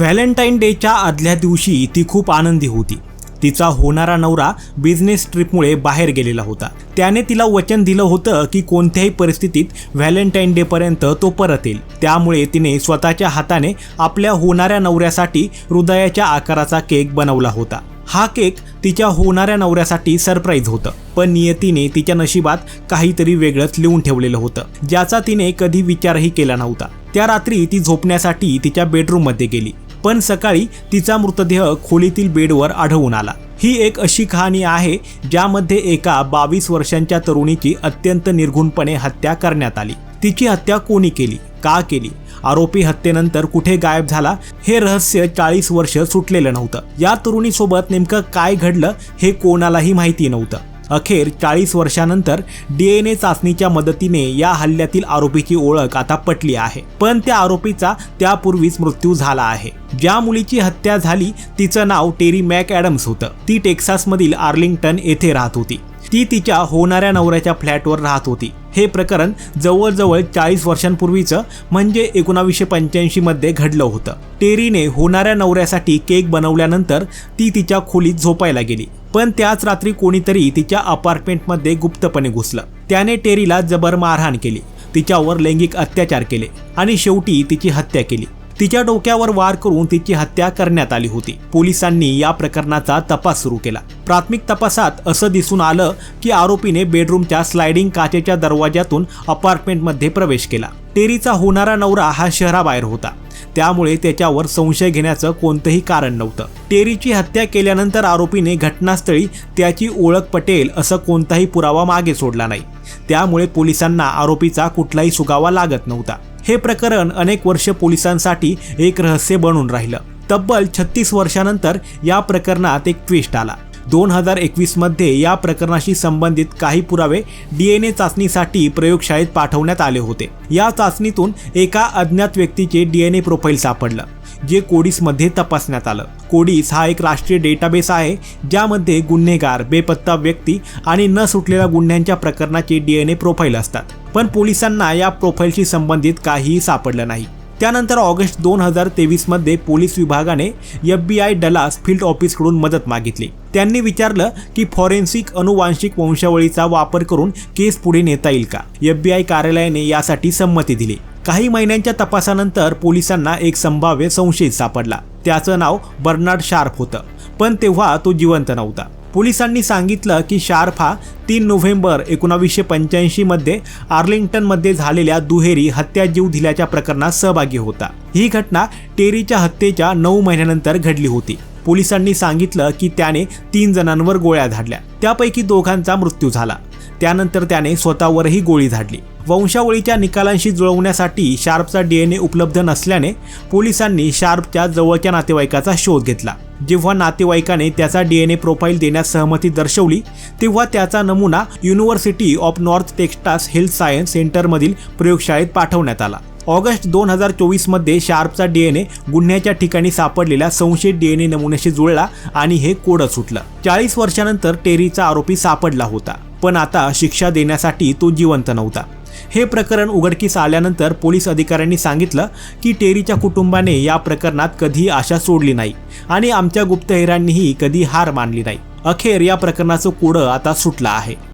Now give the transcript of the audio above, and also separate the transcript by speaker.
Speaker 1: Valentine डेच्या आदल्या दिवशी ती खूप आनंदी होती. तिचा होणारा नवरा बिझनेस ट्रिपमुळे बाहेर गेलेला होता. त्याने तिला वचन दिलं होतं की कोणत्याही परिस्थितीत व्हॅलेंटाईन डेपर्यंत तो परत येईल. त्यामुळे तिने स्वतःच्या हाताने आपल्या होणाऱ्या नवऱ्यासाठी हृदयाच्या आकाराचा केक बनवला होता. हा केक तिच्या होणाऱ्या नवऱ्यासाठी सरप्राईज होतं पण नियतीने तिच्या नशिबात काहीतरी वेगळंच लिहून ठेवलेलं होतं ज्याचा तिने कधी विचारही केला नव्हता. त्या रात्री ती झोपण्यासाठी तिच्या बेडरूममध्ये गेली. पण सकाळी तिचा मृतदेह खोलीतील बेडवर आढळून आला. ही एक अशी कहाणी आहे ज्यामध्ये एका बावीस वर्षांच्या तरुणीची अत्यंत निर्घुणपणे हत्या करण्यात आली. तिची हत्या कोणी केली? का केली? आरोपी हत्येनंतर कुठे गायब झाला? हे रहस्य चाळीस वर्ष सुटलेलं नव्हतं. या तरुणीसोबत नेमकं काय घडलं हे कोणालाही माहिती नव्हतं. अखेर चाळीस वर्षानंतर डी एन ए चाचणीच्या मदतीने या हल्ल्यातील आरोपीची ओळख आता पटली आहे. पण त्या आरोपीचा त्यापूर्वीच मृत्यू झाला आहे. ज्या मुलीची हत्या झाली तिचं नाव टेरी मॅक ॲडम्स होतं. ती टेक्सासमधील आर्लिंग्टन येथे राहत होती. ती तिच्या होणाऱ्या नवऱ्याच्या फ्लॅटवर राहत होती. हे प्रकरण जवळजवळ चाळीस वर्षांपूर्वीचं म्हणजे एकोणावीसशे पंच्याऐंशीमध्ये घडलं होतं. टेरीने होणाऱ्या नवऱ्यासाठी केक बनवल्यानंतर ती तिच्या खोलीत झोपायला गेली. पण त्याच रात्री कोणीतरी तिच्या अपार्टमेंटमध्ये गुप्तपणे घुसलं. त्याने टेरीला जबर मारहाण केली. तिच्यावर लैंगिक अत्याचार केले आणि शेवटी तिची हत्या केली. तिच्या डोक्यावर वार करून तिची हत्या करण्यात आली होती. पोलिसांनी या प्रकरणाचा तपास सुरू केला. प्राथमिक तपासात असं दिसून आलं की आरोपीने बेडरूमच्या स्लायडिंग काचेच्या दरवाजातून अपार्टमेंटमध्ये प्रवेश केला. टेरीचा होणारा नवरा हा शहराबाहेर होता. त्यामुळे त्याच्यावर संशय घेण्याचं कोणतंही कारण नव्हतं. टेरीची हत्या केल्यानंतर आरोपीने घटनास्थळी त्याची ओळख पटेल असं कोणताही पुरावा मागे सोडला नाही. त्यामुळे पोलिसांना आरोपीचा कुठलाही सुगावा लागत नव्हता. हे प्रकरण अनेक वर्ष पोलिसांसाठी एक रहस्य बनून राहिलं. तब्बल छत्तीस वर्षानंतर या प्रकरणात एक ट्विस्ट आला. दोन हजार एकवीसमध्ये या प्रकरणाशी संबंधित काही पुरावे डीएनए चाचणीसाठी प्रयोगशाळेत पाठवण्यात आले होते. या चाचणीतून एका अज्ञात व्यक्तीचे डीएनए प्रोफाईल सापडलं जे कोडीसमध्ये तपासण्यात आलं. कोडीस हा एक राष्ट्रीय डेटाबेस आहे ज्यामध्ये गुन्हेगार बेपत्ता व्यक्ती आणि न सुटलेल्या गुन्ह्यांच्या प्रकरणाचे डीएनए प्रोफाईल असतात. पण पोलिसांना या प्रोफाईलशी संबंधित काहीही सापडलं नाही. त्यानंतर ऑगस्ट दोन हजार तेवीसमध्ये पोलीस विभागाने F B I Dallas field ऑफिसकडून मदत मागितली. त्यांनी विचारलं की फॉरेन्सिक अनुवांशिक वंशावळीचा वापर करून केस पुढे नेता येईल का? एफ बी आय कार्यालयाने यासाठी संमती दिली. काही महिन्यांच्या तपासानंतर पोलिसांना एक संभाव्य संशयित सापडला. त्याचं नाव बर्नार्ड शार्प होतं पण तेव्हा तो जिवंत नव्हता. पोलिसांनी सांगितलं की शार्फ हा तीन नोव्हेंबर एकोणावीसशे पंच्याऐंशीमध्ये आर्लिंग्टनमध्ये झालेल्या दुहेरी हत्या जीव दिल्याच्या प्रकरणात सहभागी होता. ही घटना टेरीच्या हत्येच्या नऊ महिन्यानंतर घडली होती. पोलिसांनी सांगितलं की त्याने तीन जणांवर गोळ्या झाडल्या त्यापैकी दोघांचा मृत्यू झाला. त्यानंतर त्याने स्वतःवरही गोळी झाडली. वंशावळीच्या निकालांशी जुळवण्यासाठी शार्पचा डीएनए उपलब्ध नसल्याने पोलिसांनी शार्पच्या जवळच्या नातेवाईकाचा शोध घेतला. जेव्हा नातेवाईकाने त्याचा डीएनए प्रोफाईल देण्यास सहमती दर्शवली तेव्हा त्याचा नमुना university of North Texas health science सेंटरमधील प्रयोगशाळेत पाठवण्यात आला. ऑगस्ट दोन हजार चोवीसमध्ये शार्पचा डीएनए गुन्ह्याच्या ठिकाणी सापडलेल्या संशयित डीएनए नमुन्याशी जुळला आणि हे कोड सुटलं. चाळीस वर्षानंतर टेरीचा आरोपी सापडला होता. पण आता शिक्षा देण्यासाठी तो जिवंत नव्हता. हे प्रकरण उघडकीस आल्यानंतर पोलीस अधिकाऱ्यांनी सांगितलं की टेरीच्या कुटुंबाने या प्रकरणात कधी आशा सोडली नाही आणि आमच्या गुप्तहेरांनीही कधी हार मानली नाही. अखेर या प्रकरणाचं कोडं आता सुटलं आहे.